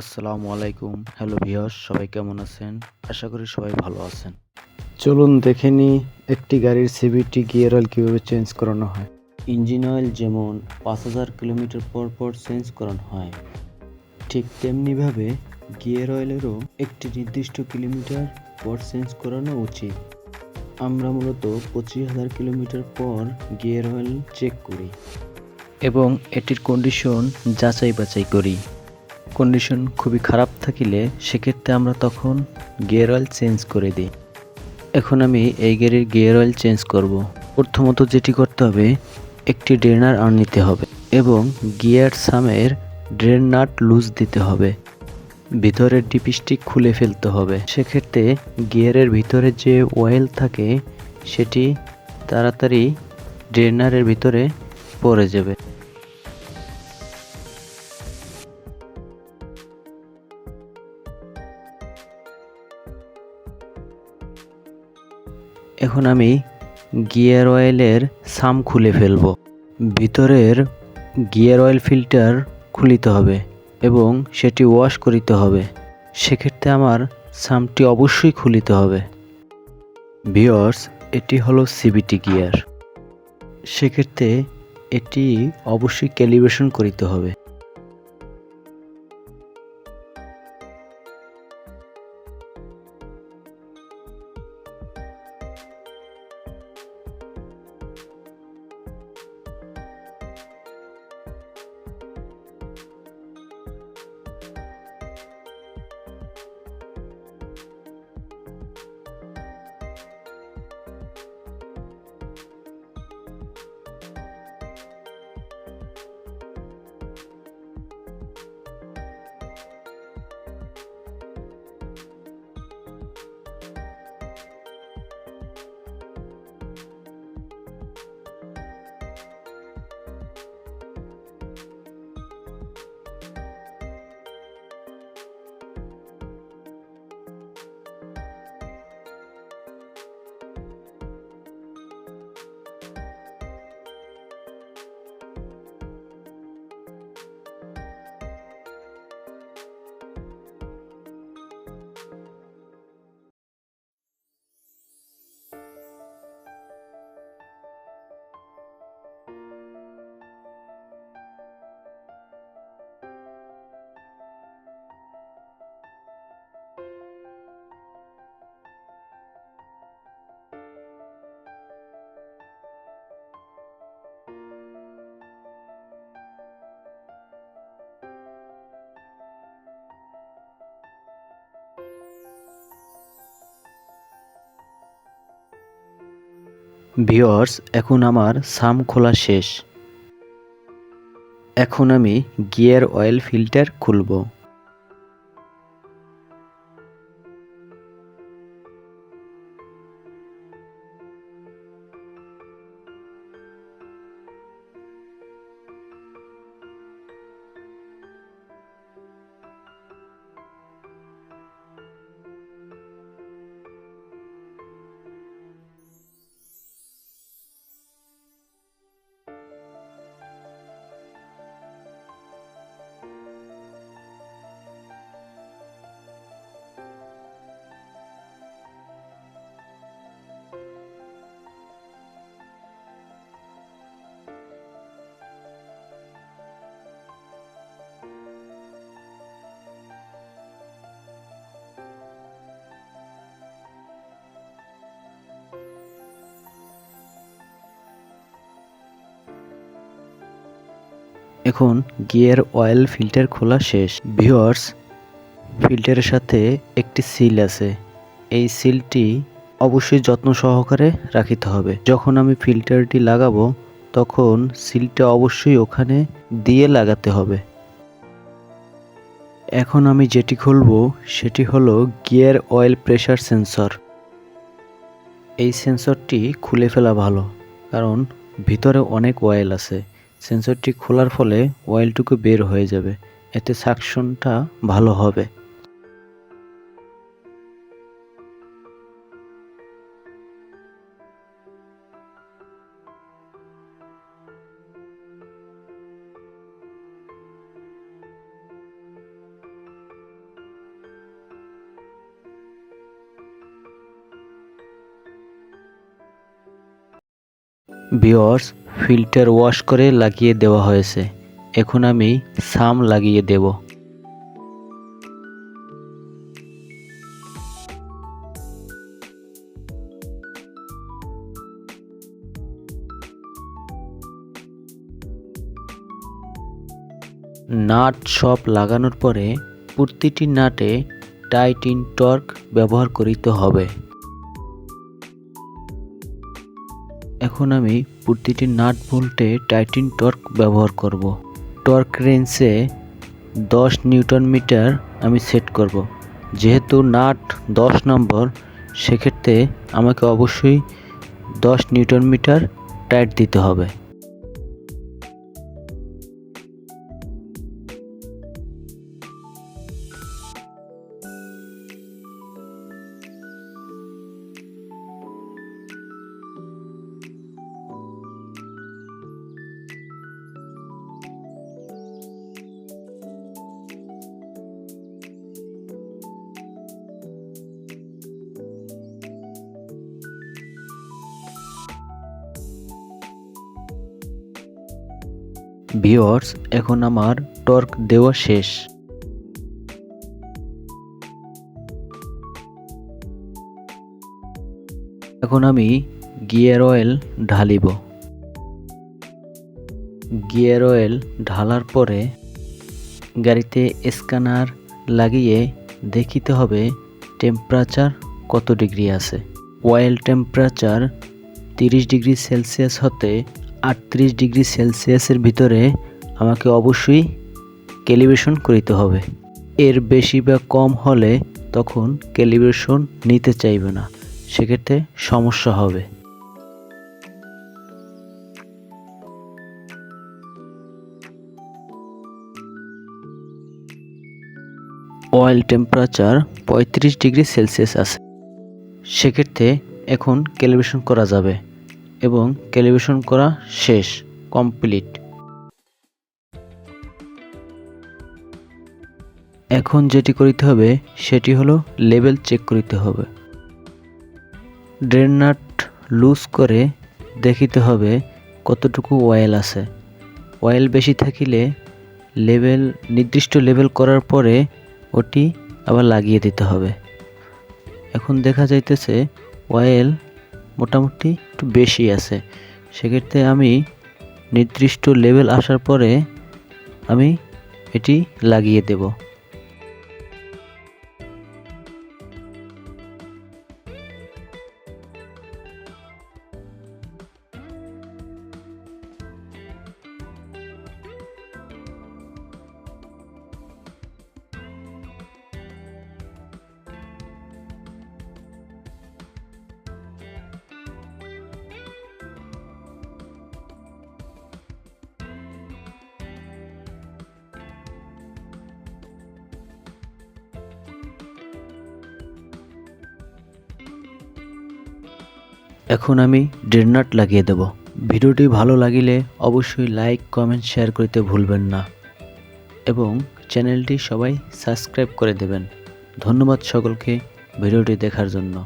আসসালামু আলাইকুম। Hello viewers সবাই কেমন আছেন? আশা করি সবাই ভালো আছেন। চলুন দেখে নিই একটি গাড়ির সিভিটি গিয়ার অয়েল কীভাবে চেঞ্জ করানো হয়। ইঞ্জিন অয়েল যেমন পাঁচ হাজার কিলোমিটার পর পর চেঞ্জ করানো হয়। ঠিক তেমনিভাবে গিয়ার অয়েলেরও একটি নির্দিষ্ট কিলোমিটার পর চেঞ্জ করানো উচিত। আমরা মূলত পঁচিশ হাজার কিলোমিটার পর গিয়ার অয়েল চেক করি। এবং এটির কন্ডিশন যাচাই বাছাই করি। কন্ডিশন খুবই খারাপ থাকিলে সেক্ষেত্রে আমরা তখন গিয়ার অয়েল চেঞ্জ করে দিই। এখন আমি এই গাড়ির গিয়ার অয়েল চেঞ্জ করব। প্রথমত যেটি করতে হবে, একটি ড্রেনার আর নিতে হবে এবং গিয়ার সামের ড্রেন নাট লুজ দিতে হবে। ভিতরের ডিপিস্টিক খুলে ফেলতে হবে। সেক্ষেত্রে গিয়ারের ভিতরে যে অয়েল থাকে, সেটি তাড়াতাড়ি ড্রেনারের ভিতরে পড়ে যাবে। এখন আমি গিয়ার অয়েলের সাম খুলে ফেলব। ভিতরের গিয়ার অয়েল ফিল্টার খুলিতে হবে এবং সেটি ওয়াশ করিতে হবে। সেক্ষেত্রে আমার সামটি অবশ্যই খুলিতে হবে। ভিওর্স এটি হলো সিবিটি গিয়ার। সেক্ষেত্রে এটি অবশ্যই ক্যালিব্রেশন করিতে হবে। ভিওর্স এখন আমার সাম খোলা শেষ। এখন আমি গিয়ার অয়েল ফিল্টার খুলব। এখন গিয়ার অয়েল ফিল্টার খোলা শেষ। ভিওয়ার্স ফিল্টারের সাথে একটি সিল আছে। এই সিলটি অবশ্যই যত্ন সহকারে রাখিতে হবে। যখন আমি ফিল্টারটি লাগাবো, তখন সিলটা অবশ্যই ওখানে দিয়ে লাগাতে হবে। এখন আমি যেটি খুলবো, সেটি হলো গিয়ার অয়েল প্রেশার সেন্সর। এই সেন্সরটি খুলে ফেলা ভালো, কারণ ভিতরে অনেক অয়েল আছে। সেন্সরটি খোলার ফলে অয়েলটুকু বের হয়ে যাবে। এতে সাকশনটা ভালো হবে। ভিওয়ার্স ফিল্টার ওয়াশ করে লাগিয়ে দেওয়া হয়েছে। এখন আমি সাম লাগিয়ে দেব। নাট সব লাগানোর পরে প্রতিটি নাটে টাইটিন টর্ক ব্যবহার করিতে হবে। এখন আমি প্রতিটি নাট বোল্টে টাইটিন টর্ক ব্যবহার করব। টর্ক রেঞ্জে দশ নিউটন মিটার আমি সেট করব। যেহেতু নাট দশ নম্বর, সেক্ষেত্রে আমাকে অবশ্যই দশ নিউটন মিটার টাইট দিতে হবে। ভিওর্স এখন আমার টর্ক দেওয়া শেষ। এখন আমি গিয়ার অয়েল ঢালিব। গিয়ার অয়েল ঢালার পরে গাড়িতে স্ক্যানার লাগিয়ে দেখিতে হবে টেম্পারেচার কত ডিগ্রি আছে। অয়েল টেম্পারেচার তিরিশ ডিগ্রি সেলসিয়াস হতে আটত্রিশ ডিগ্রি সেলসিয়াসের ভিতরে আমাকে অবশ্যই ক্যালিব্রেশন করিতে হবে। এর বেশি বা কম হলে তখন ক্যালিব্রেশন নিতে চাইবে না। সেক্ষেত্রে সমস্যা হবে। অয়েল টেম্পারেচার পঁয়ত্রিশ ডিগ্রি সেলসিয়াস আছে। সেক্ষেত্রে এখন ক্যালিব্রেশন করা যাবে। এবং ক্যালিব্রেশন করা শেষ, কমপ্লিট। এখন যেটি করিতে হবে, সেটি হলো লেভেল চেক করিতে হবে। ড্রেন নাট লুজ করে দেখিতে হবে কতটুকু অয়েল আছে। অয়েল বেশি থাকিলে লেভেল নির্দিষ্ট লেভেল করার পরে ওটি আবার লাগিয়ে দিতে হবে। এখন দেখা যাইতেছে অয়েল মোটামুটি একটু বেশি আছে। সেক্ষেত্রে আমি নির্দিষ্ট লেভেল আসার পরে আমি এটি লাগিয়ে দেব। এখন আমি ড্রেনাট লাগিয়ে দেব। ভিডিওটি ভালো লাগিলে অবশ্যই লাইক কমেন্ট শেয়ার করতে ভুলবেন না। এবং চ্যানেলটি সবাই সাবস্ক্রাইব করে দেবেন। ধন্যবাদ সকলকে ভিডিওটি দেখার জন্য।